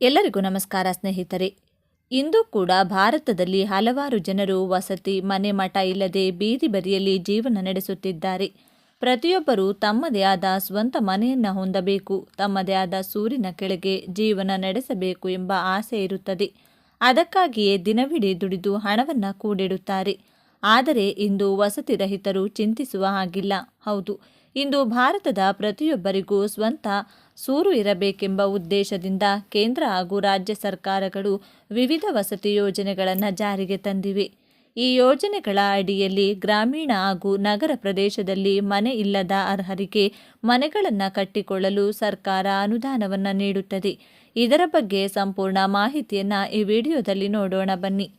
ಎಲ್ಲರಿಗೂ ನಮಸ್ಕಾರ ಸ್ನೇಹಿತರೆ. ಇಂದು ಕೂಡ ಭಾರತದಲ್ಲಿ ಹಲವಾರು ಜನರು ವಸತಿ, ಮನೆ ಮಠ ಇಲ್ಲದೆ ಬೀದಿ ಬದಿಯಲ್ಲಿ ಜೀವನ ನಡೆಸುತ್ತಿದ್ದಾರೆ. ಪ್ರತಿಯೊಬ್ಬರೂ ತಮ್ಮದೇ ಆದ ಸ್ವಂತ ಮನೆಯನ್ನು ಹೊಂದಬೇಕು, ತಮ್ಮದೇ ಆದ ಸೂರಿನ ಕೆಳಗೆ ಜೀವನ ನಡೆಸಬೇಕು ಎಂಬ ಆಸೆ ಇರುತ್ತದೆ. ಅದಕ್ಕಾಗಿಯೇ ದಿನವಿಡೀ ದುಡಿದು ಹಣವನ್ನು ಕೂಡಿಡುತ್ತಾರೆ. ಆದರೆ ಇಂದು ವಸತಿ ರಹಿತರು ಚಿಂತಿಸುವ ಹಾಗಿಲ್ಲ. ಹೌದು, ಇಂದು ಭಾರತದ ಪ್ರತಿಯೊಬ್ಬರಿಗೂ ಸ್ವಂತ ಸೂರು ಇರಬೇಕೆಂಬ ಉದ್ದೇಶದಿಂದ ಕೇಂದ್ರ ಹಾಗೂ ರಾಜ್ಯ ಸರ್ಕಾರಗಳು ವಿವಿಧ ವಸತಿ ಯೋಜನೆಗಳನ್ನು ಜಾರಿಗೆ ತಂದಿವೆ. ಈ ಯೋಜನೆಗಳ ಅಡಿಯಲ್ಲಿ ಗ್ರಾಮೀಣ ಹಾಗೂ ನಗರ ಪ್ರದೇಶದಲ್ಲಿ ಮನೆ ಇಲ್ಲದ ಅರ್ಹರಿಗೆ ಮನೆಗಳನ್ನು ಕಟ್ಟಿಕೊಳ್ಳಲು ಸರ್ಕಾರ ಅನುದಾನವನ್ನು ನೀಡುತ್ತದೆ. ಇದರ ಬಗ್ಗೆ ಸಂಪೂರ್ಣ ಮಾಹಿತಿಯನ್ನು ಈ ವಿಡಿಯೋದಲ್ಲಿ ನೋಡೋಣ ಬನ್ನಿ.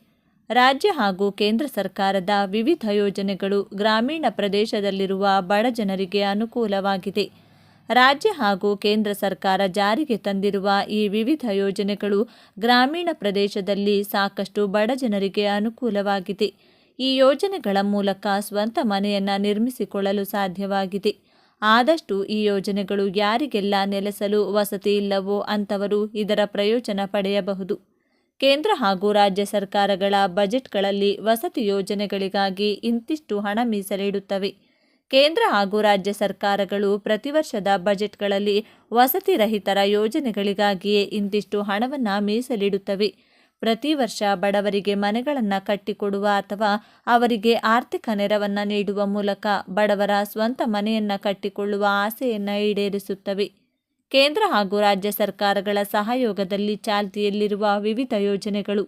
ರಾಜ್ಯ ಹಾಗೂ ಕೇಂದ್ರ ಸರ್ಕಾರದ ವಿವಿಧ ಯೋಜನೆಗಳು ಗ್ರಾಮೀಣ ಪ್ರದೇಶದಲ್ಲಿರುವ ಬಡ ಜನರಿಗೆ ಅನುಕೂಲವಾಗಿದೆ. ರಾಜ್ಯ ಹಾಗೂ ಕೇಂದ್ರ ಸರ್ಕಾರ ಜಾರಿಗೆ ತಂದಿರುವ ಈ ವಿವಿಧ ಯೋಜನೆಗಳು ಗ್ರಾಮೀಣ ಪ್ರದೇಶದಲ್ಲಿ ಸಾಕಷ್ಟು ಬಡ ಜನರಿಗೆ ಅನುಕೂಲವಾಗಿದೆ. ಈ ಯೋಜನೆಗಳ ಮೂಲಕ ಸ್ವಂತ ಮನೆಯನ್ನು ನಿರ್ಮಿಸಿಕೊಳ್ಳಲು ಸಾಧ್ಯವಾಗಿದೆ. ಆದಷ್ಟು ಈ ಯೋಜನೆಗಳು ಯಾರಿಗೆಲ್ಲ ನೆಲೆಸಲು ವಸತಿ ಇಲ್ಲವೋ ಅಂಥವರು ಇದರ ಪ್ರಯೋಜನ ಪಡೆಯಬಹುದು. ಕೇಂದ್ರ ಹಾಗೂ ರಾಜ್ಯ ಸರ್ಕಾರಗಳ ಬಜೆಟ್ಗಳಲ್ಲಿ ವಸತಿ ಯೋಜನೆಗಳಿಗಾಗಿ ಇಂತಿಷ್ಟು ಹಣ ಮೀಸಲಿಡುತ್ತವೆ. ಕೇಂದ್ರ ಹಾಗೂ ರಾಜ್ಯ ಸರ್ಕಾರಗಳು ಪ್ರತಿ ವರ್ಷದ ಬಜೆಟ್ಗಳಲ್ಲಿ ವಸತಿ ರಹಿತರ ಯೋಜನೆಗಳಿಗಾಗಿಯೇ ಇಂತಿಷ್ಟು ಹಣವನ್ನು ಮೀಸಲಿಡುತ್ತವೆ. ಪ್ರತಿ ವರ್ಷ ಬಡವರಿಗೆ ಮನೆಗಳನ್ನು ಕಟ್ಟಿಕೊಡುವ ಅಥವಾ ಅವರಿಗೆ ಆರ್ಥಿಕ ನೆರವನ್ನು ನೀಡುವ ಮೂಲಕ ಬಡವರ ಸ್ವಂತ ಮನೆಯನ್ನು ಕಟ್ಟಿಕೊಳ್ಳುವ ಆಸೆಯನ್ನು ಈಡೇರಿಸುತ್ತವೆ. ಕೇಂದ್ರ ಹಾಗೂ ರಾಜ್ಯ ಸರ್ಕಾರಗಳ ಸಹಯೋಗದಲ್ಲಿ ಚಾಲ್ತಿಯಲ್ಲಿರುವ ವಿವಿಧ ಯೋಜನೆಗಳು.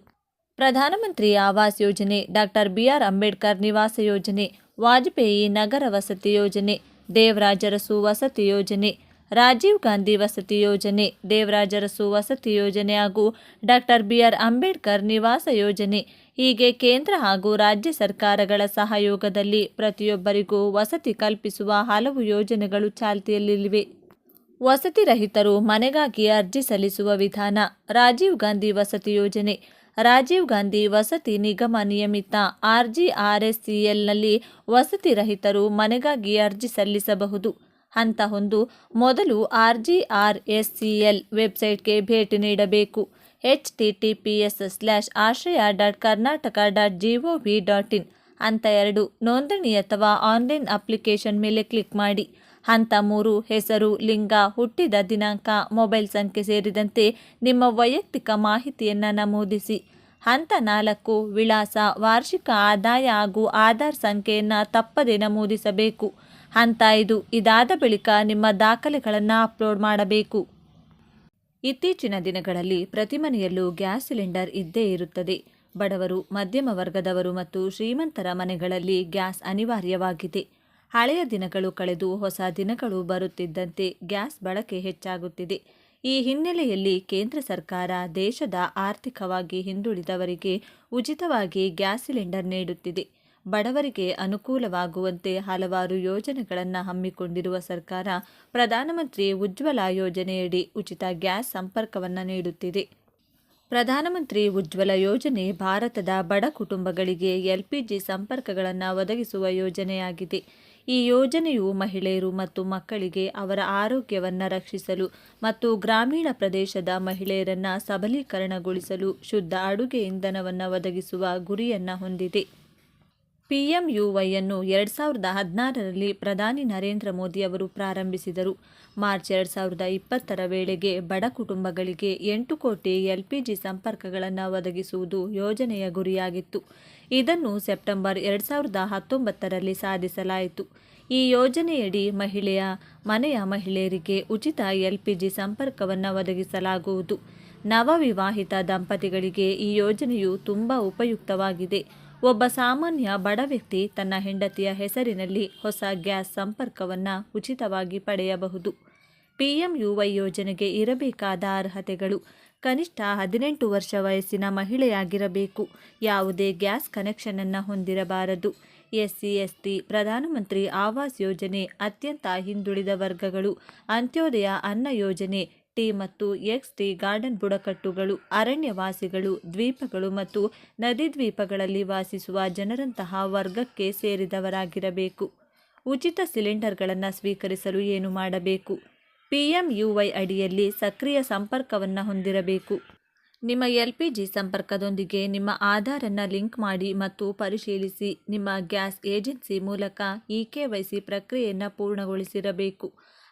ಪ್ರಧಾನಮಂತ್ರಿ ಆವಾಸ್ ಯೋಜನೆ, ಡಾಕ್ಟರ್ ಬಿಆರ್ ಅಂಬೇಡ್ಕರ್ ನಿವಾಸ ಯೋಜನೆ ವಾಜಪೇಯಿ ನಗರ ವಸತಿ ಯೋಜನೆ, ದೇವರಾಜರಸು ವಸತಿ ಯೋಜನೆ, ರಾಜೀವ್ ಗಾಂಧಿ ವಸತಿ ಯೋಜನೆ, ದೇವರಾಜರಸು ವಸತಿ ಯೋಜನೆ ಹಾಗೂ ಡಾಕ್ಟರ್ ಬಿಆರ್ ಅಂಬೇಡ್ಕರ್ ನಿವಾಸ ಯೋಜನೆ. ಹೀಗೆ ಕೇಂದ್ರ ಹಾಗೂ ರಾಜ್ಯ ಸರ್ಕಾರಗಳ ಸಹಯೋಗದಲ್ಲಿ ಪ್ರತಿಯೊಬ್ಬರಿಗೂ ವಸತಿ ಕಲ್ಪಿಸುವ ಹಲವು ಯೋಜನೆಗಳು ಚಾಲ್ತಿಯಲ್ಲಿವೆ. ವಸತಿ ರಹಿತರು ಮನೆಗಾಗಿ ಅರ್ಜಿ ಸಲ್ಲಿಸುವ ವಿಧಾನ, ರಾಜೀವ್ ಗಾಂಧಿ ವಸತಿ ಯೋಜನೆ ರಾಜೀವ್ ಗಾಂಧಿ ವಸತಿ ನಿಗಮ ನಿಯಮಿತ ಆರ್ಜಿಆರ್ಎಸ್ಸಿಎಲ್ನಲ್ಲಿ ವಸತಿ ರಹಿತರು ಮನೆಗಾಗಿ ಅರ್ಜಿ ಸಲ್ಲಿಸಬಹುದು. ಹಂತ ಒಂದು, ಮೊದಲು ಆರ್ಜಿಆರ್ಎಸ್ಸಿಎಲ್ ವೆಬ್ಸೈಟ್ಗೆ ಭೇಟಿ ನೀಡಬೇಕು. H T T P S slash Ashraya dot Karnataka dot G O V dot in. ಹಂತ ಎರಡು, ನೋಂದಣಿ ಅಥವಾ ಆನ್ಲೈನ್ ಅಪ್ಲಿಕೇಶನ್ ಮೇಲೆ ಕ್ಲಿಕ್ ಮಾಡಿ. ಹಂತ ಮೂರು, ಹೆಸರು, ಲಿಂಗ, ಹುಟ್ಟಿದ ದಿನಾಂಕ, ಮೊಬೈಲ್ ಸಂಖ್ಯೆ ಸೇರಿದಂತೆ ನಿಮ್ಮ ವೈಯಕ್ತಿಕ ಮಾಹಿತಿಯನ್ನು ನಮೂದಿಸಿ. ಹಂತ ನಾಲ್ಕು, ವಿಳಾಸ, ವಾರ್ಷಿಕ ಆದಾಯ ಹಾಗೂ ಆಧಾರ್ ಸಂಖ್ಯೆಯನ್ನು ತಪ್ಪದೆ ನಮೂದಿಸಬೇಕು. ಹಂತ ಐದು, ಇದಾದ ಬಳಿಕ ನಿಮ್ಮ ದಾಖಲೆಗಳನ್ನು ಅಪ್ಲೋಡ್ ಮಾಡಬೇಕು. ಇತ್ತೀಚಿನ ದಿನಗಳಲ್ಲಿ ಪ್ರತಿ ಮನೆಯಲ್ಲೂ ಗ್ಯಾಸ್ ಸಿಲಿಂಡರ್ ಇದ್ದೇ ಇರುತ್ತದೆ. ಬಡವರು, ಮಧ್ಯಮ ವರ್ಗದವರು ಮತ್ತು ಶ್ರೀಮಂತರ ಮನೆಗಳಲ್ಲಿ ಗ್ಯಾಸ್ ಅನಿವಾರ್ಯವಾಗಿದೆ. ಹಳೆಯ ದಿನಗಳು ಕಳೆದು ಹೊಸ ದಿನಗಳು ಬರುತ್ತಿದ್ದಂತೆ ಗ್ಯಾಸ್ ಬಳಕೆ ಹೆಚ್ಚಾಗುತ್ತಿದೆ. ಈ ಹಿನ್ನೆಲೆಯಲ್ಲಿ ಕೇಂದ್ರ ಸರ್ಕಾರ ದೇಶದ ಆರ್ಥಿಕವಾಗಿ ಹಿಂದುಳಿದವರಿಗೆ ಉಚಿತವಾಗಿ ಗ್ಯಾಸ್ ಸಿಲಿಂಡರ್ ನೀಡುತ್ತಿದೆ. ಬಡವರಿಗೆ ಅನುಕೂಲವಾಗುವಂತೆ ಹಲವಾರು ಯೋಜನೆಗಳನ್ನು ಹಮ್ಮಿಕೊಂಡಿರುವ ಸರ್ಕಾರ ಪ್ರಧಾನಮಂತ್ರಿ ಉಜ್ವಲ ಯೋಜನೆಯಡಿ ಉಚಿತ ಗ್ಯಾಸ್ ಸಂಪರ್ಕವನ್ನು ನೀಡುತ್ತಿದೆ. ಪ್ರಧಾನಮಂತ್ರಿ ಉಜ್ವಲ ಯೋಜನೆ ಭಾರತದ ಬಡ ಕುಟುಂಬಗಳಿಗೆ ಎಲ್ಪಿಜಿ ಸಂಪರ್ಕಗಳನ್ನು ಒದಗಿಸುವ ಯೋಜನೆಯಾಗಿದೆ. ಈ ಯೋಜನೆಯು ಮಹಿಳೆಯರು ಮತ್ತು ಮಕ್ಕಳಿಗೆ ಅವರ ಆರೋಗ್ಯವನ್ನು ರಕ್ಷಿಸಲು ಮತ್ತು ಗ್ರಾಮೀಣ ಪ್ರದೇಶದ ಮಹಿಳೆಯರನ್ನು ಸಬಲೀಕರಣಗೊಳಿಸಲು ಶುದ್ಧ ಅಡುಗೆ ಇಂಧನವನ್ನು ಒದಗಿಸುವ ಗುರಿಯನ್ನು ಹೊಂದಿದೆ. ಪಿಎಂಯುವೈಯನ್ನು ಎರಡು ಸಾವಿರದ ಹದಿನಾರರಲ್ಲಿ ಪ್ರಧಾನಿ ನರೇಂದ್ರ ಮೋದಿ ಅವರು ಪ್ರಾರಂಭಿಸಿದರು. ಮಾರ್ಚ್ ಎರಡು ಸಾವಿರದ ಇಪ್ಪತ್ತರ ವೇಳೆಗೆ ಬಡ ಕುಟುಂಬಗಳಿಗೆ ಎಂಟು ಕೋಟಿ ಎಲ್ಪಿಜಿ ಸಂಪರ್ಕಗಳನ್ನು ಒದಗಿಸುವುದು ಯೋಜನೆಯ ಗುರಿಯಾಗಿತ್ತು. ಇದನ್ನು ಸೆಪ್ಟೆಂಬರ್ ಎರಡು ಸಾವಿರದ ಹತ್ತೊಂಬತ್ತರಲ್ಲಿ ಸಾಧಿಸಲಾಯಿತು. ಈ ಯೋಜನೆಯಡಿ ಮಹಿಳೆಯ, ಮನೆಯ ಮಹಿಳೆಯರಿಗೆ ಉಚಿತ ಎಲ್ಪಿಜಿ ಸಂಪರ್ಕವನ್ನು ಒದಗಿಸಲಾಗುವುದು. ನವವಿವಾಹಿತ ದಂಪತಿಗಳಿಗೆ ಈ ಯೋಜನೆಯು ತುಂಬ ಉಪಯುಕ್ತವಾಗಿದೆ. ಒಬ್ಬ ಸಾಮಾನ್ಯ ಬಡ ವ್ಯಕ್ತಿ ತನ್ನ ಹೆಂಡತಿಯ ಹೆಸರಿನಲ್ಲಿ ಹೊಸ ಗ್ಯಾಸ್ ಸಂಪರ್ಕವನ್ನು ಉಚಿತವಾಗಿ ಪಡೆಯಬಹುದು. ಪಿಎಂಯುವೈ ಯೋಜನೆಗೆ ಇರಬೇಕಾದ ಅರ್ಹತೆಗಳು, ಕನಿಷ್ಠ ಹದಿನೆಂಟು ವರ್ಷ ವಯಸ್ಸಿನ ಮಹಿಳೆಯಾಗಿರಬೇಕು. ಯಾವುದೇ ಗ್ಯಾಸ್ ಕನೆಕ್ಷನನ್ನು ಹೊಂದಿರಬಾರದು. ಎಸ್ಸಿ, ಎಸ್ಟಿ, ಪ್ರಧಾನಮಂತ್ರಿ ಆವಾಸ್ ಯೋಜನೆ ಅತ್ಯಂತ ಹಿಂದುಳಿದ ವರ್ಗಗಳು, ಅಂತ್ಯೋದಯ ಅನ್ನ ಯೋಜನೆ ಟಿ ಮತ್ತು ಎಕ್ಸ್ ಟಿ ಗಾರ್ಡನ್ ಬುಡಕಟ್ಟುಗಳು, ಅರಣ್ಯವಾಸಿಗಳು, ದ್ವೀಪಗಳು ಮತ್ತು ನದಿ ದ್ವೀಪಗಳಲ್ಲಿ ವಾಸಿಸುವ ಜನರಂತಹ ವರ್ಗಕ್ಕೆ ಸೇರಿದವರಾಗಿರಬೇಕು. ಉಚಿತ ಸಿಲಿಂಡರ್ಗಳನ್ನು ಸ್ವೀಕರಿಸಲು ಏನು ಮಾಡಬೇಕು? ಪಿಎಂಯುವೈ ಅಡಿಯಲ್ಲಿ ಸಕ್ರಿಯ ಸಂಪರ್ಕವನ್ನು ಹೊಂದಿರಬೇಕು. ನಿಮ್ಮ ಎಲ್ ಪಿ ಜಿ ಸಂಪರ್ಕದೊಂದಿಗೆ ನಿಮ್ಮ ಆಧಾರನ್ನು ಲಿಂಕ್ ಮಾಡಿ ಮತ್ತು ಪರಿಶೀಲಿಸಿ ನಿಮ್ಮ ಗ್ಯಾಸ್ ಏಜೆನ್ಸಿ ಮೂಲಕ ಇ ಕೆ ವೈ ಸಿ ಪ್ರಕ್ರಿಯೆಯನ್ನು ಪೂರ್ಣಗೊಳಿಸಿರಬೇಕು.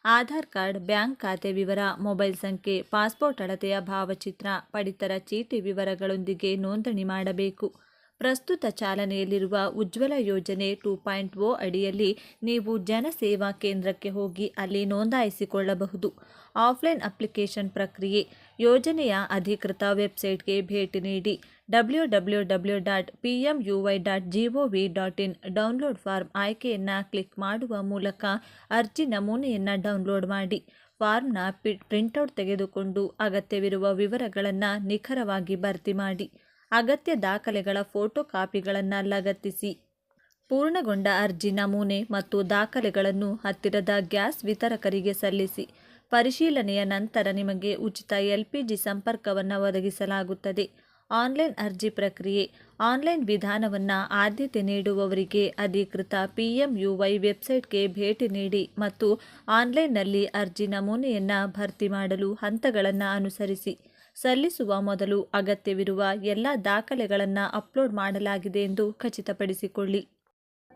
ಆಧಾರ್ ಕಾರ್ಡ್, ಬ್ಯಾಂಕ್ ಖಾತೆ ವಿವರ, ಮೊಬೈಲ್ ಸಂಖ್ಯೆ, ಪಾಸ್ಪೋರ್ಟ್ ಅಳತೆಯ ಭಾವಚಿತ್ರ, ಪಡಿತರ ಚೀಟಿ ವಿವರಗಳೊಂದಿಗೆ ನೋಂದಣಿ ಮಾಡಬೇಕು. ಪ್ರಸ್ತುತ ಚಾಲನೆಯಲ್ಲಿರುವ ಉಜ್ವಲ ಯೋಜನೆ ಟೂ ಪಾಯಿಂಟ್ ಓ ಅಡಿಯಲ್ಲಿ ನೀವು ಜನಸೇವಾ ಕೇಂದ್ರಕ್ಕೆ ಹೋಗಿ ಅಲ್ಲಿ ನೋಂದಾಯಿಸಿಕೊಳ್ಳಬಹುದು. ಆಫ್ಲೈನ್ ಅಪ್ಲಿಕೇಶನ್ ಪ್ರಕ್ರಿಯೆ. ಯೋಜನೆಯ ಅಧಿಕೃತ ವೆಬ್ಸೈಟ್ಗೆ ಭೇಟಿ ನೀಡಿ W W W dot P M U Y dot G O V dot in download form ಆಯ್ಕೆಯನ್ನು ಕ್ಲಿಕ್ ಮಾಡುವ ಮೂಲಕ ಅರ್ಜಿ ನಮೂನೆಯನ್ನು ಡೌನ್ಲೋಡ್ ಮಾಡಿ. ಫಾರ್ಮ್ನ ಪಿ ಪ್ರಿಂಟೌಟ್ ತೆಗೆದುಕೊಂಡು ಅಗತ್ಯವಿರುವ ವಿವರಗಳನ್ನು ನಿಖರವಾಗಿ ಭರ್ತಿ ಮಾಡಿ. ಅಗತ್ಯ ದಾಖಲೆಗಳ ಫೋಟೋ ಕಾಪಿಗಳನ್ನು ಲಗತ್ತಿಸಿ. ಪೂರ್ಣಗೊಂಡ ಅರ್ಜಿ ನಮೂನೆ ಮತ್ತು ದಾಖಲೆಗಳನ್ನು ಹತ್ತಿರದ ಗ್ಯಾಸ್ ವಿತರಕರಿಗೆ ಸಲ್ಲಿಸಿ. ಪರಿಶೀಲನೆಯ ನಂತರ ನಿಮಗೆ ಉಚಿತ ಎಲ್ ಪಿ ಜಿ ಸಂಪರ್ಕವನ್ನು ಒದಗಿಸಲಾಗುತ್ತದೆ. ಆನ್ಲೈನ್ ಅರ್ಜಿ ಪ್ರಕ್ರಿಯೆ, ಆನ್ಲೈನ್ ವಿಧಾನವನ್ನು ಆದ್ಯತೆ ನೀಡುವವರಿಗೆ ಅಧಿಕೃತ ಪಿ ಎಂ ಯು ವೈ ವೆಬ್ಸೈಟ್ಗೆ ಭೇಟಿ ನೀಡಿ ಮತ್ತು ಆನ್ಲೈನ್ನಲ್ಲಿ ಅರ್ಜಿ ನಮೂನೆಯನ್ನು ಭರ್ತಿ ಮಾಡಲು ಹಂತಗಳನ್ನು ಅನುಸರಿಸಿ. ಸಲ್ಲಿಸುವ ಮೊದಲು ಅಗತ್ಯವಿರುವ ಎಲ್ಲ ದಾಖಲೆಗಳನ್ನು ಅಪ್ಲೋಡ್ ಮಾಡಲಾಗಿದೆ ಎಂದು ಖಚಿತಪಡಿಸಿಕೊಳ್ಳಿ.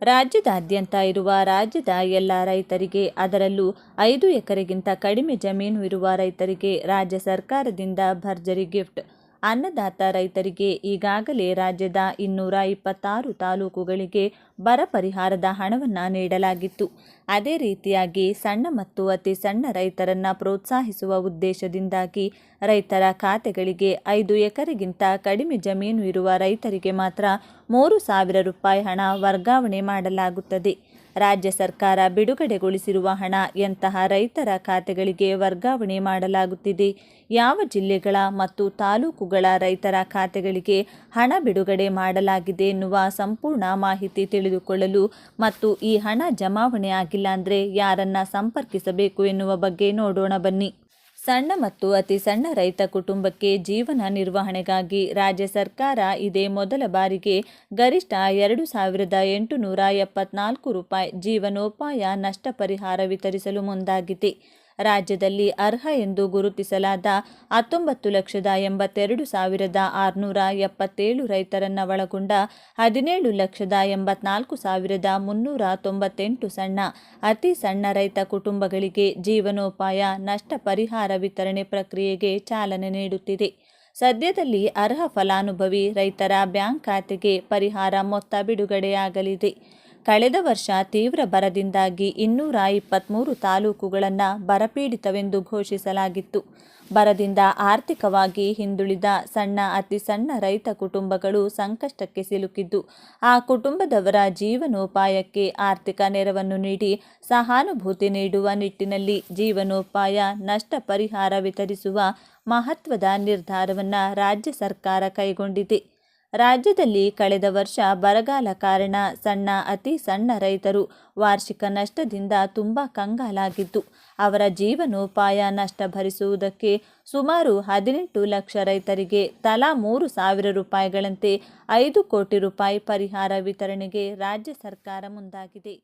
ರಾಜ್ಯದಾದ್ಯಂತ ಇರುವ ರಾಜ್ಯದ ಎಲ್ಲ ರೈತರಿಗೆ ಅದರಲ್ಲೂ ಐದು ಎಕರೆಗಿಂತ ಕಡಿಮೆ ಜಮೀನು ಇರುವ ರೈತರಿಗೆ ರಾಜ್ಯ ಸರ್ಕಾರದಿಂದ ಭರ್ಜರಿ ಗಿಫ್ಟ್. ಅನ್ನದಾತ ರೈತರಿಗೆ ಈಗಾಗಲೇ ರಾಜ್ಯದ ಇನ್ನೂರ ಇಪ್ಪತ್ತಾರು ತಾಲೂಕುಗಳಿಗೆ ಬರ ಪರಿಹಾರದ ಹಣವನ್ನು ನೀಡಲಾಗಿತ್ತು. ಅದೇ ರೀತಿಯಾಗಿ ಸಣ್ಣ ಮತ್ತು ಅತಿ ಸಣ್ಣ ರೈತರನ್ನು ಪ್ರೋತ್ಸಾಹಿಸುವ ಉದ್ದೇಶದಿಂದಾಗಿ ರೈತರ ಖಾತೆಗಳಿಗೆ ಐದು ಎಕರೆಗಿಂತ ಕಡಿಮೆ ಜಮೀನು ಇರುವ ರೈತರಿಗೆ ಮಾತ್ರ ಮೂರು ಸಾವಿರ ರೂಪಾಯಿ ಹಣ ವರ್ಗಾವಣೆ ಮಾಡಲಾಗುತ್ತದೆ. ರಾಜ್ಯ ಸರ್ಕಾರ ಬಿಡುಗಡೆಗೊಳಿಸಿರುವ ಹಣ ಎಂತಹ ರೈತರ ಖಾತೆಗಳಿಗೆ ವರ್ಗಾವಣೆ ಮಾಡಲಾಗುತ್ತಿದೆ. ಯಾವ ಜಿಲ್ಲೆಗಳ ಮತ್ತು ತಾಲೂಕುಗಳ ರೈತರ ಖಾತೆಗಳಿಗೆ ಹಣ ಬಿಡುಗಡೆ ಮಾಡಲಾಗಿದೆ ಎನ್ನುವ ಸಂಪೂರ್ಣ ಮಾಹಿತಿ ತಿಳಿದುಕೊಳ್ಳಲು ಮತ್ತು ಈ ಹಣ ಜಮಾವಣೆ ಆಗಿಲ್ಲ ಅಂದರೆ ಯಾರನ್ನ ಸಂಪರ್ಕಿಸಬೇಕು ಎನ್ನುವ ಬಗ್ಗೆ ನೋಡೋಣ ಬನ್ನಿ. ಸಣ್ಣ ಮತ್ತು ಅತಿ ಸಣ್ಣ ರೈತ ಕುಟುಂಬಕ್ಕೆ ಜೀವನ ನಿರ್ವಹಣೆಗಾಗಿ ರಾಜ್ಯ ಸರ್ಕಾರ ಇದೇ ಮೊದಲ ಬಾರಿಗೆ ಗರಿಷ್ಠ ಎರಡು ಸಾವಿರದ ಎಂಟುನೂರ ಎಪ್ಪತ್ನಾಲ್ಕು ರೂಪಾಯಿ ಜೀವನೋಪಾಯ ನಷ್ಟ ಪರಿಹಾರ ವಿತರಿಸಲು ಮುಂದಾಗಿದೆ. ರಾಜ್ಯದಲ್ಲಿ ಅರ್ಹ ಎಂದು ಗುರುತಿಸಲಾದ ಹತ್ತೊಂಬತ್ತು ಲಕ್ಷದ ಎಂಬತ್ತೆರಡು ಸಾವಿರದ ಆರುನೂರ ಎಪ್ಪತ್ತೇಳು ರೈತರನ್ನು ಒಳಗೊಂಡ ಹದಿನೇಳು ಲಕ್ಷದ ಎಂಬತ್ನಾಲ್ಕು ಸಾವಿರದ ಮುನ್ನೂರ ತೊಂಬತ್ತೆಂಟು ಸಣ್ಣ, ಅತಿ ಸಣ್ಣ ರೈತ ಕುಟುಂಬಗಳಿಗೆ ಜೀವನೋಪಾಯ, ನಷ್ಟ ಪರಿಹಾರ ವಿತರಣೆ ಪ್ರಕ್ರಿಯೆಗೆ ಚಾಲನೆ ನೀಡುತ್ತಿದೆ. ಸದ್ಯದಲ್ಲಿ ಅರ್ಹ ಫಲಾನುಭವಿ ರೈತರ ಬ್ಯಾಂಕ್ ಖಾತೆಗೆ ಪರಿಹಾರ ಮೊತ್ತ ಬಿಡುಗಡೆಯಾಗಲಿದೆ. ಕಳೆದ ವರ್ಷ ತೀವ್ರ ಬರದಿಂದಾಗಿ ಇನ್ನೂರ ಇಪ್ಪತ್ತ್ಮೂರು ತಾಲೂಕುಗಳನ್ನು ಬರಪೀಡಿತವೆಂದು ಘೋಷಿಸಲಾಗಿತ್ತು. ಬರದಿಂದ ಆರ್ಥಿಕವಾಗಿ ಹಿಂದುಳಿದ ಸಣ್ಣ, ಅತಿ ಸಣ್ಣ ರೈತ ಕುಟುಂಬಗಳು ಸಂಕಷ್ಟಕ್ಕೆ ಸಿಲುಕಿದ್ದು, ಆ ಕುಟುಂಬದವರ ಜೀವನೋಪಾಯಕ್ಕೆ ಆರ್ಥಿಕ ನೆರವನ್ನು ನೀಡಿ ಸಹಾನುಭೂತಿ ನೀಡುವ ನಿಟ್ಟಿನಲ್ಲಿ ಜೀವನೋಪಾಯ ನಷ್ಟ ಪರಿಹಾರ ವಿತರಿಸುವ ಮಹತ್ವದ ನಿರ್ಧಾರವನ್ನು ರಾಜ್ಯ ಸರ್ಕಾರ ಕೈಗೊಂಡಿದೆ. ರಾಜ್ಯದಲ್ಲಿ ಕಳೆದ ವರ್ಷ ಬರಗಾಲ ಕಾರಣ ಸಣ್ಣ, ಅತಿ ಸಣ್ಣ ರೈತರು ವಾರ್ಷಿಕ ನಷ್ಟದಿಂದ ತುಂಬ ಕಂಗಾಲಾಗಿದ್ದು, ಅವರ ಜೀವನೋಪಾಯ ನಷ್ಟ ಭರಿಸುವುದಕ್ಕೆ ಸುಮಾರು ಹದಿನೆಂಟು ಲಕ್ಷ ರೈತರಿಗೆ ತಲಾ ಮೂರು ಸಾವಿರ ರೂಪಾಯಿಗಳಂತೆ ಐದು ಕೋಟಿ ರೂಪಾಯಿ ಪರಿಹಾರ ವಿತರಣೆಗೆ ರಾಜ್ಯ ಸರ್ಕಾರ ಮುಂದಾಗಿದೆ.